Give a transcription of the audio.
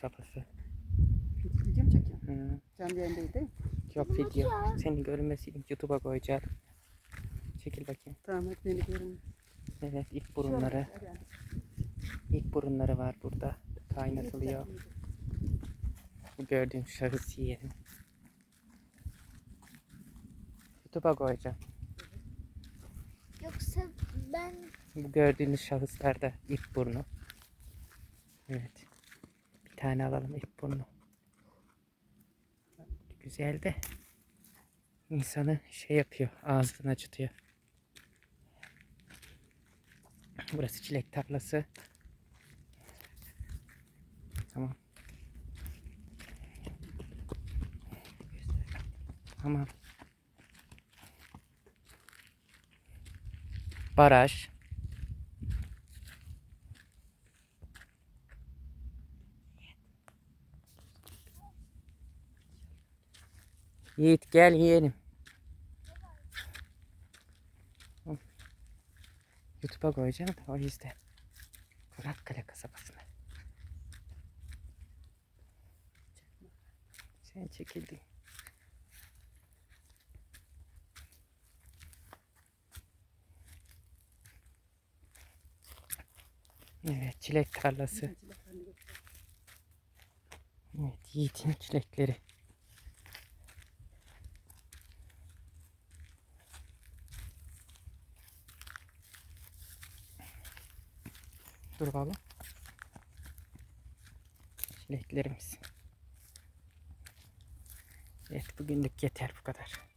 kasabası. Video mu çekiyorsun? Hı. Canlı değil mi? Yok video. Senin görünmesini YouTube'a koyacağım. Çekil bakayım. Tamam hadi beni görün. Evet ilk burunları. İlk burunları var burada. Kaynatılıyor. Bu gördüğün şahıs yiyelim. YouTube'a koyacağım. Yoksa ben Bu gördüğünüz şahıslarda ilk burnu. Evet. Tane alalım ilk burnu. Güzel de insanı şey yapıyor, ağzını acıtıyor. Burası çilek tarlası. Tamam. Tamam. Baraj. Yiğit gel yiyelim. YouTube'a koyacağım da o yüzden. Karakkale kasabasına. Sen çekildin. Evet çilek tarlası. Evet Yiğit'in çilekleri. Dur baba. Çileklerimiz. Evet bugünlük yeter bu kadar.